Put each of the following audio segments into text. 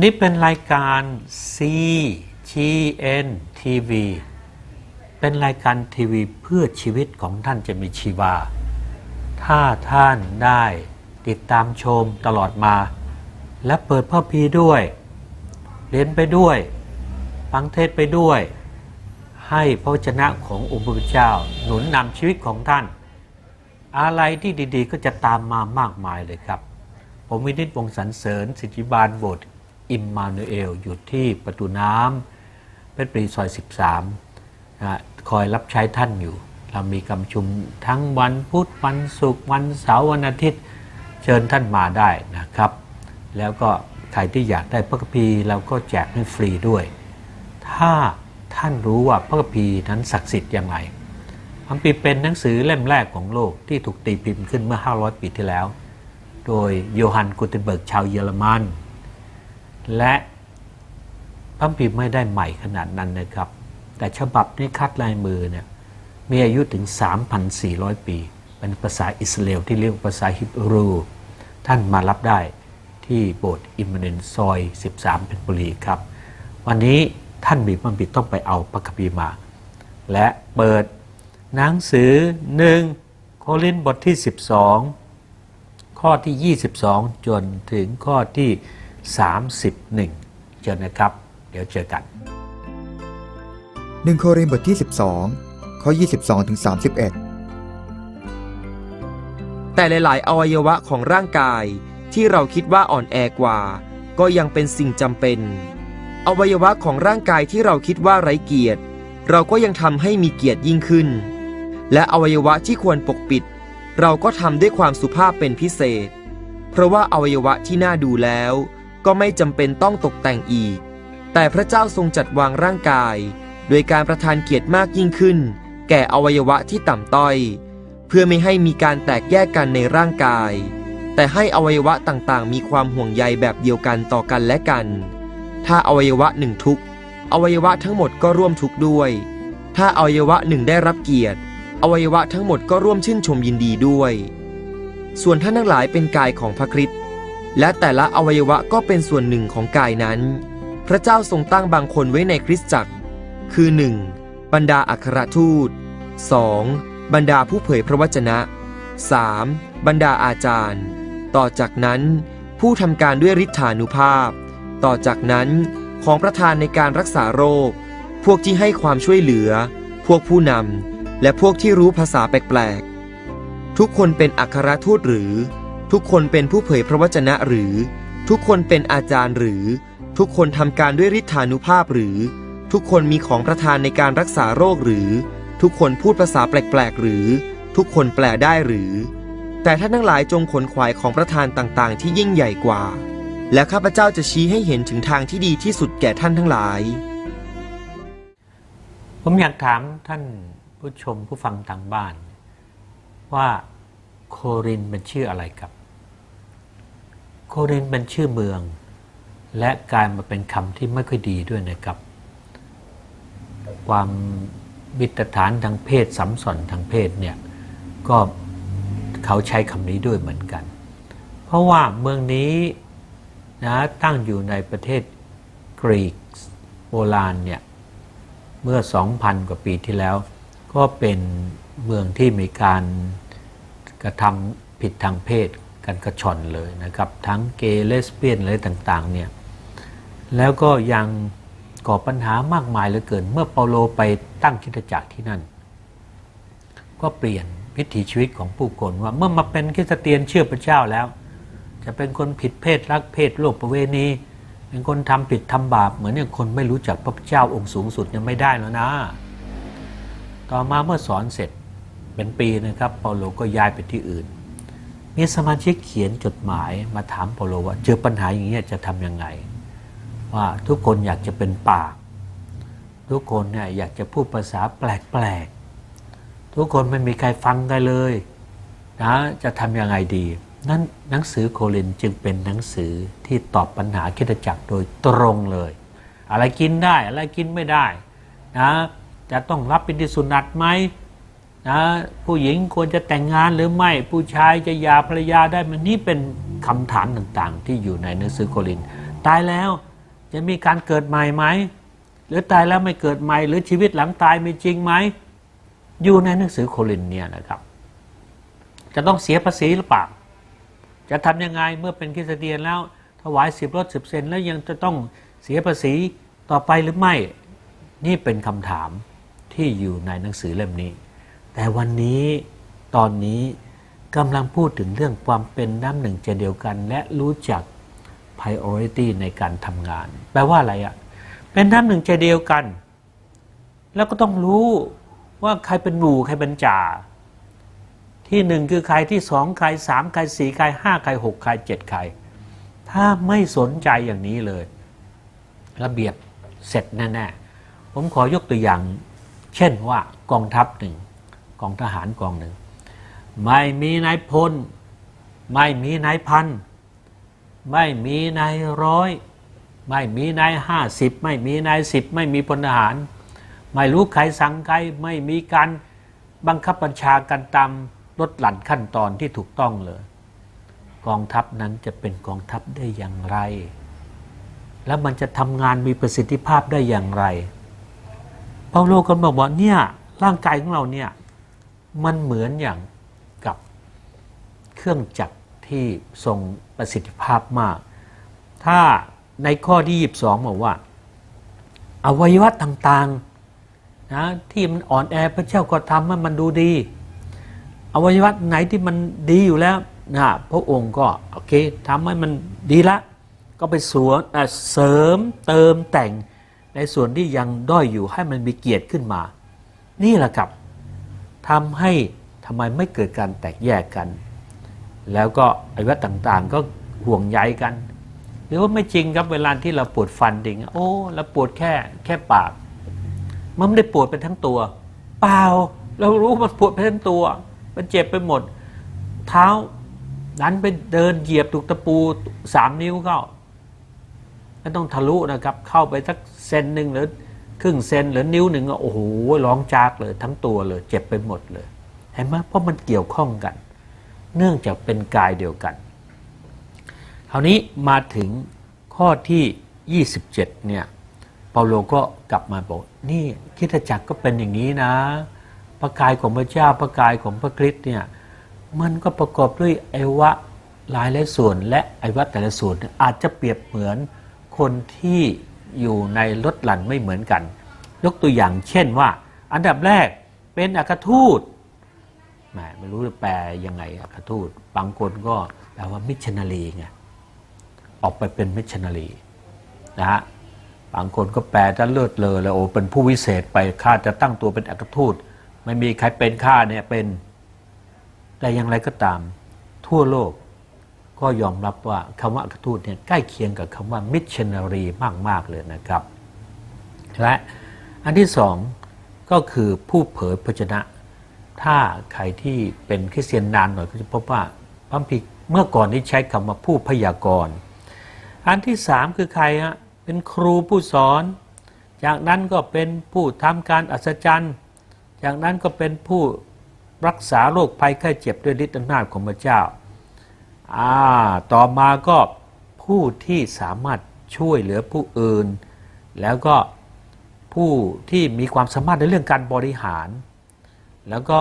นี่เป็นรายการ CGN TV เป็นรายการทีวีเพื่อชีวิตของท่านจะมีชีวา ถ้าท่านได้ติดตามชมตลอดมา และเปิดพ่อพีด้วย เรียนไปด้วยฟังเทศไปด้วย ให้พระวจนะขององค์พระผู้เป็นเจ้า หนุนนำชีวิตของท่าน อะไรที่ดีๆ ก็จะตามมามากมายเลยครับ ผมวินิตวงสรรเสริญ สิทธิบาลโบสถ์ อิมมานูเอล อยู่ที่ประตูน้ำเป็นปรีซอย 13นะฮะคอยรับใช้ท่านอยู่ เรามีกำชุมทั้งวันพุธวันศุกร์วันเสาร์วันอาทิตย์ เชิญท่านมาได้นะครับ แล้วก็ใครที่อยากได้พระคัมภีร์เราก็แจกให้ฟรีด้วย ถ้าท่านรู้ว่าพระคัมภีร์นั้นศักดิ์สิทธิ์อย่างไรพระคัมภีร์เป็นหนังสือเล่มแรกของโลกที่ถูกตีพิมพ์ขึ้นเมื่อ 500 ปีที่แล้ว โดยโยฮันกุเทนเบิร์กชาวเยอรมัน และพระคัมภีร์ไม่ได้ใหม่ขนาดนั้นนะครับ แต่ฉบับนี้คัดลายมือเนี่ยมีอายุถึง 3,400 ปี เป็นภาษาอิสราเอลที่เรียกว่าภาษาฮิบรู ท่านมารับได้ที่โบสถ์อิมเมเนนซอย 13 เพชรบุรีครับ วันนี้ท่านมีความผิดต้องไปเอาพระคัมภีร์มา และเปิดหนังสือหนึ่งโครินธ์บทที่ 12 ข้อที่ 22 จนถึงข้อที่ 31เจอนะครับ เดี๋ยวเจอกัน 1 โครินธ์บทที่ 12 ข้อ 22ถึง31 แต่หลาย ๆ อวัยวะของร่างกายที่เราคิดว่าอ่อนแอกว่า ก็ยังเป็นสิ่งจำเป็น อวัยวะของร่างกายที่เราคิดว่าไร้เกียรติ เราก็ยังทำให้มีเกียรติยิ่งขึ้น และอวัยวะที่ควรปกปิด เราก็ทำด้วยความสุภาพเป็นพิเศษ เพราะว่าอวัยวะที่น่าดูแล้ว ก็ไม่จำเป็นต้องตกแต่งอีก แต่พระเจ้าทรงจัดวางร่างกาย โดยการประทานเกียรติมากยิ่งขึ้น แก่อวัยวะที่ต่ำต้อย เพื่อไม่ให้มีการแตกแยกกันในร่างกาย แต่ให้อวัยวะต่างๆ มีความห่วงใยแบบเดียวกันต่อกันและกัน ถ้าอวัยวะหนึ่งทุกอวัยวะทั้งหมดก็ร่วมทุกข์ด้วย ถ้าอวัยวะหนึ่งได้รับเกียรติ อวัยวะทั้งหมดก็ร่วมชื่นชมยินดีด้วย ส่วนท่านทั้งหลายเป็นกายของพระคริสต์ และแต่ละอวัยวะก็เป็นส่วนหนึ่งของกายนั้น พระเจ้าทรงตั้งบางคนไว้ในคริสตจักร คือ 1. บรรดาอัครทูต 2. บรรดาผู้เผยพระวจนะ 3. บรรดาอาจารย์ ต่อจากนั้น ผู้ทำการด้วยฤทธานุภาพ ต่อจากนั้นของประธานในการรักษาโรค พวกที่ให้ความช่วยเหลือ พวกผู้นำและพวกที่รู้ภาษาแปลกๆ ทุกคนเป็นอัครทูตหรือ ทุกคนเป็นผู้เผยพระวจนะหรือ ทุกคนเป็นอาจารย์หรือ ทุกคนทำการด้วยฤทธานุภาพหรือ ทุกคนมีของประทานในการรักษาโรคหรือ ทุกคนพูดภาษาแปลกๆหรือ ทุกคนแปลได้หรือ แต่ท่านทั้งหลายจงขนขวายของประทานต่างๆ ที่ยิ่งใหญ่กว่า และข้าพเจ้าจะชี้ให้เห็นถึงทางที่ดีที่สุดแก่ท่านทั้งหลาย ผมอยากถามท่านผู้ชมผู้ฟังทางบ้าน ว่าโครินเป็นชื่ออะไรครับ โครินเป็นชื่อเมือง และกลายมาเป็นคำที่ไม่ค่อยดีด้วยนะครับ ความวิตฐานทางเพศสัมสอนทางเพศเนี่ยก็เขาใช้คำนี้ด้วยเหมือนกัน เพราะว่าเมืองนี้นะตั้งอยู่ในประเทศกรีกโบราณเนี่ยเมื่อ 2,000 กว่าปีที่แล้ว ก็เป็นเมืองที่มีการกระทำผิดทางเพศ กันกระชอนเลยนะครับ ทั้งเกย์เลสเบี้ยนอะไรต่างๆเนี่ยแล้วก็ยังก่อปัญหามากมายเหลือเกิน เมื่อเปาโลไปตั้งคริสตจักรที่นั่น ก็เปลี่ยนวิถีชีวิตของผู้คนว่าเมื่อมาเป็นคริสเตียนเชื่อพระเจ้าแล้ว จะเป็นคนผิดเพศรักเพศโลภประเวณี เป็นคนทำผิดทำบาปเหมือนอย่างคนไม่รู้จักพระเจ้าองค์สูงสุดยังไม่ได้แล้วนะ ต่อมาเมื่อสอนเสร็จเป็นปีนะครับเปาโลก็ย้ายไปที่อื่น มีสมาชิกเขียนจดหมายมาถามเปาโลว่า เจอปัญหาอย่างนี้ยจะทำยังไง ว่าทุกคนอยากจะเป็นปาก ทุกคนเนี่ยอยากจะพูดภาษาแปลกๆ ทุกคนไม่มีใครฟังกันเลยนะจะทำยังไงดี นั้นหนังสือโคลินจึงเป็นหนังสือที่ตอบปัญหาคิดจักรโดยตรงเลย อะไรกินได้อะไรกินไม่ได้นะจะต้องรับเป็นที่สุนัตไหม นะผู้หญิงควรจะแต่งงานหรือไม่ผู้ชายจะหย่าภรรยาได้มันนี่เป็นคำถามต่างๆ ที่อยู่ในหนังสือโคลิน ตายแล้วจะมีการเกิดใหม่ไหมหรือตายแล้วไม่เกิดใหม่ หรือชีวิตหลังตายมีจริงไหมอยู่ในหนังสือโคลินเนี่ยนะครับ จะต้องเสียภาษีหรือเปล่าจะทำยังไงเมื่อเป็นคริสเตียนแล้วถวายสิบรถสิบเซนแล้วยังจะต้องเสียภาษีต่อไปหรือไม่ นี่เป็นคำถามที่อยู่ในหนังสือเล่มนี้ แต่วันนี้ตอนนี้กำลังพูดถึงเรื่องความเป็นน้ำหนึ่งใจเดียวกัน และรู้จัก priority ในการทำงาน แปลว่าอะไรอะ่ะ เป็นน้ำหนึ่งใจเดียวกัน แล้วก็ต้องรู้ว่าใครเป็นหมู่ใครเป็นจ่า ที่หนึ่งคือใครที่สองใครสามใครสี่ใครห้าใครหกใครเจ็ดใคร ถ้าไม่สนใจอย่างนี้เลย ระเบียบเสร็จแน่ ๆ ผมขอยกตัวอย่าง เช่นว่ากองทัพหนึ่ง กองทหารกองหนึ่ง ไม่มีนายพล ไม่มีนายพัน ไม่มีนายร้อย ไม่มีนายห้าสิบไม่มีนายสิบไม่มีพลทหาร ไม่รู้ใครสั่งใครไม่มีการบังคับบัญชากันตามลดหลั่นขั้นตอนที่ถูกต้องเลย กองทัพนั้นจะเป็นกองทัพได้อย่างไร แล้วมันจะทำงานมีประสิทธิภาพได้อย่างไรเปาโลก็บอกว่าเนี่ยร่างกายของเราเนี่ย มันเหมือนอย่างกับเครื่องจักรที่ทรงประสิทธิภาพมาก ถ้าในข้อที่ 22 บอกว่า อวัยวะต่างๆนะที่มันอ่อนแอพระเจ้าก็ทำให้มันดูดี อวัยวะไหนที่มันดีอยู่แล้วนะพระองค์ก็โอเคทำให้มันดีละ ก็ไปสวนเอ่อเสริมเติมแต่งในส่วนที่ยังด้อยอยู่ให้มันมีเกียรติขึ้นมา นี่แหละครับ ทำให้ทำไมไม่เกิดการแตกแยกกัน แล้วก็ไอ้วัยวะต่างๆ ก็ห่วงใยกัน หรือว่าไม่จริงครับเวลาที่เราปวดฟันดิงโอ้เราปวดแค่แค่ปาก มันไม่ได้ปวดเป็นทั้งตัว เปล่า เรารู้มันปวดไปทั้งตัว มันเจ็บไปหมด เท้าดันไปเดินเหยียบถูกตะปูสามนิ้วเข้าไม่ต้องทะลุนะครับ เข้าไปสักเซนหนึ่งหรือ ครึ่งเซนหรือนิ้วหนึ่งโอ้โหร้องจากเลยทั้งตัวเลย เจ็บไปหมดเลย เห็นไหมเพราะมันเกี่ยวข้องกัน เนื่องจากเป็นกายเดียวกันคราวนี้มาถึงข้อที่ 27เนี่ยเปาโลก็กลับมาบอกนี่คิดจักรก็เป็นอย่างนี้นะ พระกายของพระเจ้าพระกายของพระคริสต์เนี่ยมันก็ประกอบด้วยไอวะหลายหลายส่วน และไอวะแต่ละส่วนอาจจะเปรียบเหมือนคนที่ อยู่ในรถหลั่นไม่เหมือนกัน ยกตัวอย่างเช่นว่า อันดับแรกเป็นอัคทูตแหมไม่รู้จะแปลยังไงอัคทูตบางคนก็แปลว่ามิชชันนารีไงออกไปเป็นมิชชันนารีนะฮะบางคนก็แปลจะเลิศเลอเลยโอ้เป็นผู้วิเศษไปข้าจะตั้งตัวเป็นอัคทูต ไม่มีใครเป็นข้าเนี่ยเป็นแต่อย่างไรก็ตาม ทั่วโลก ก็ยอมรับว่าคำว่าอัครทูตเนี่ยใกล้เคียงกับคำว่ามิชชันนารีมาก ๆ เลยนะครับ และอันที่สองก็คือผู้เผยพระชนะ ถ้าใครที่เป็นคริสเตียนนานหน่อยก็จะพบว่าพัมภีร์เมื่อก่อนนี้ใช้คำว่าผู้พยากรณ์อันที่สามคือใครฮะเป็นครูผู้สอน จากนั้นก็เป็นผู้ทำการอัศจรรย์ จากนั้นก็เป็นผู้รักษาโรคภัยไข้เจ็บด้วยฤทธิ์อำนาจของพระเจ้า อ่าต่อมาก็ผู้ที่สามารถช่วยเหลือผู้อื่น แล้วก็ผู้ที่มีความสามารถในเรื่องการบริหาร แล้วก็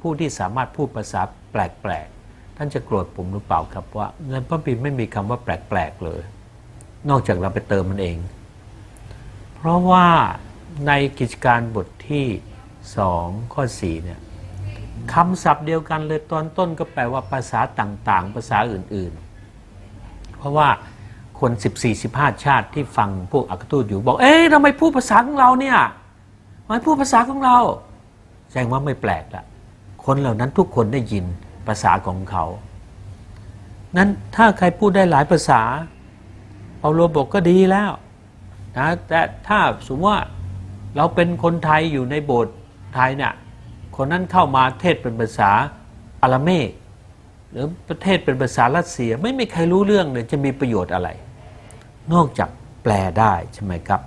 ผู้ที่สามารถพูดภาษาแปลกๆ ท่านจะโกรธผมหรือเปล่าครับว่าเงินพระบิดไม่มีคำว่าแปลกๆเลย นอกจากเราไปเติมมันเอง เพราะว่าในกิจการบทที่ 2 ข้อ4เนี่ย คำศัพท์เดียวกันเลยตอนต้นก็แปลว่าภาษาต่างๆ ภาษาอื่นๆ เพราะว่าคน 14-15 ชาติที่ฟังพวกอัครทูตอยู่บอก เอ๊ะทำไมพูดภาษาของเราเนี่ยทำไมพูดภาษาของเรา แสดงว่าไม่แปลกละคนเหล่านั้นทุกคนได้ยินภาษาของเขา นั้นถ้าใครพูดได้หลายภาษาเปาโลบอกก็ดีแล้วนะแต่ถ้าสมมติว่าเราเป็นคนไทยอยู่ในโบสถ์ไทยเนี่ย คนนั้นเข้ามาเทศเป็นภาษาอาราเมกหรือประเทศเป็นภาษารัสเซีย ไม่มีใครรู้เรื่องเลยจะมีประโยชน์อะไร นอกจากแปลได้ใช่ไหมครับ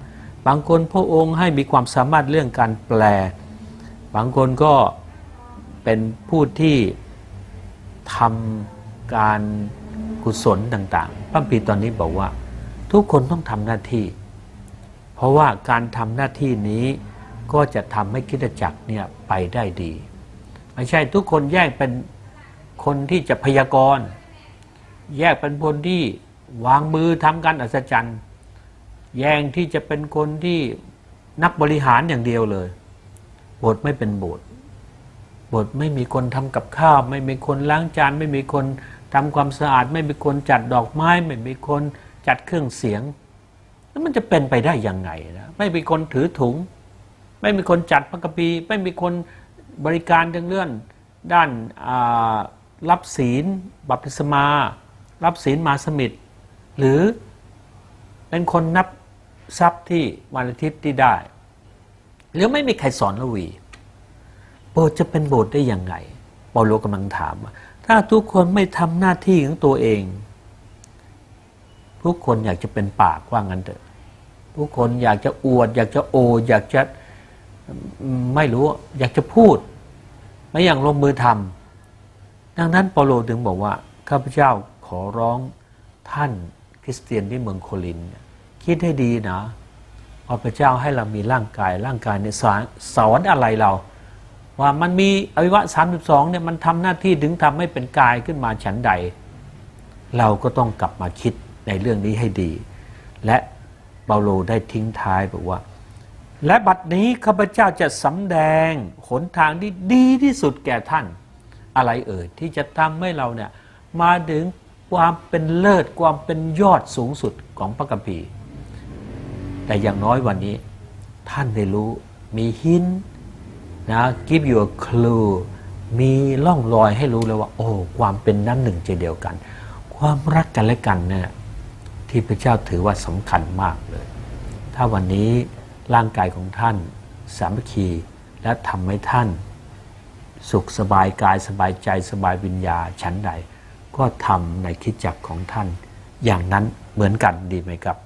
บางคนพระองค์ให้มีความสามารถเรื่องการแปล บางคนก็เป็นผู้ที่ทำการกุศลต่างๆ พระคัมภีตอนนี้บอกว่า ทุกคนต้องทำหน้าที่ เพราะว่าการทำหน้าที่นี้ ก็จะทำให้คิดจักรเนี่ยไปได้ดี ไม่ใช่ทุกคนแยกเป็นคนที่จะพยากรณ์แยกเป็นคนที่วางมือทำการอัศจรรย์แยงที่จะเป็นคนที่นักบริหารอย่างเดียวเลยบสถ์ไม่เป็นบสถ์โบสถ์ไม่มีคนทำกับข้าว ไม่มีคนล้างจาน ไม่มีคนทำความสะอาด ไม่มีคนจัดดอกไม้ ไม่มีคนจัดเครื่องเสียง แล้วมันจะเป็นไปได้ยังไงนะไม่มีคนถือถุง ไม่มีคนจัดพระกพีไม่มีคนบริการเรื่องเรื่องด้านารับศีล บัพติศมา รับศีลมาสมิทหรือเป็นคนนับทรัพย์ที่วันอาทิตย์ที่ได้ หรือไม่มีใครสอนละวี โบสถ์จะเป็นโบสถ์ได้ยังไงเปาโลกำลังถาม ถ้าทุกคนไม่ทำหน้าที่ของตัวเอง ทุกคนอยากจะเป็นปากว่างั้นเถอะทุกคนอยากจะอวด อยากจะโอ อยากจะ ไม่รู้อยากจะพูด ไม่อย่างลงมือทำดังนั้นเปาโลถึงบอกว่าข้าพเจ้าขอร้องท่านคริสเตียนที่เมืองโคลิน คิดให้ดีนะว่าพระเจ้าให้เรามีร่างกายร่างกายเนี่ยสอนสอนอะไรเรา ว่ามันมีอวัยวะ32เนี่ยมันทำหน้าที่ถึงทำให้เป็นกายขึ้นมาฉันใด เราก็ต้องกลับมาคิดในเรื่องนี้ให้ดี และเปาโลได้ทิ้งท้ายบอกว่า และบัดนี้ข้าพเจ้าจะสำแดงหนทางที่ดีที่สุดแก่ท่าน อะไรเอ่ยที่จะทำให้เราเนี่ยมาถึงความเป็นเลิศความเป็นยอดสูงสุดของพระกัมภีร์ แต่อย่างน้อยวันนี้ท่านได้รู้มีหินนะ give you a clue มีล่องรอยให้รู้เลยว่า โอ้ความเป็นน้ำหนึ่งใจเดียวกัน ความรักกันและกันเนี่ยที่พระเจ้าถือว่าสำคัญมากเลย ถ้าวันนี้ ร่างกายของท่าน สามัคคี และทำให้ท่าน สุขสบายกายสบายใจสบายวิญญาชั้นใด ก็ทำในคิดจักของท่าน อย่างนั้นเหมือนกันดีไหมครับ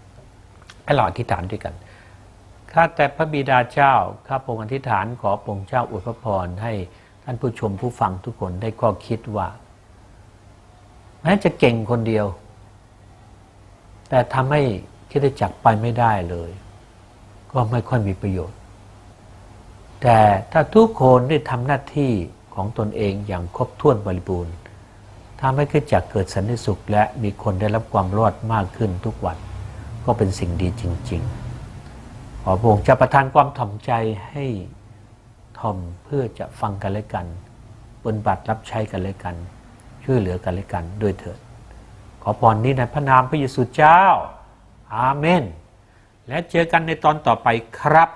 ให้เราอธิษฐานด้วยกันข้าแต่พระบิดาเจ้าข้าพงอธิษฐานขอพงค์เจ้าอวยพระพรให้ท่านผู้ชมผู้ฟังทุกคนได้ข้อคิดว่าแม้จะเก่งคนเดียว แต่ทำให้คิดจักไปไม่ได้เลย ก็ไม่ค่อยมีประโยชน์ แต่ถ้าทุกคนได้ทำหน้าที่ของตนเองอย่างครบถ้วนบริบูรณ์ทำให้คริดจักเกิดสันติสุข และมีคนได้รับความรอดมากขึ้นทุกวัน ก็เป็นสิ่งดีจริง ๆ ขอพระองค์จะประทานความถ่อมใจให้ถ่อมเพื่อจะฟังกันและกันปฏิบัติรับใช้กันและกัน ช่วยเหลือกันและกันด้วยเถิด ขอพรนี้ในพระนามพระเยซูเจ้า อาเมน และเจอกันในตอนต่อไปครับ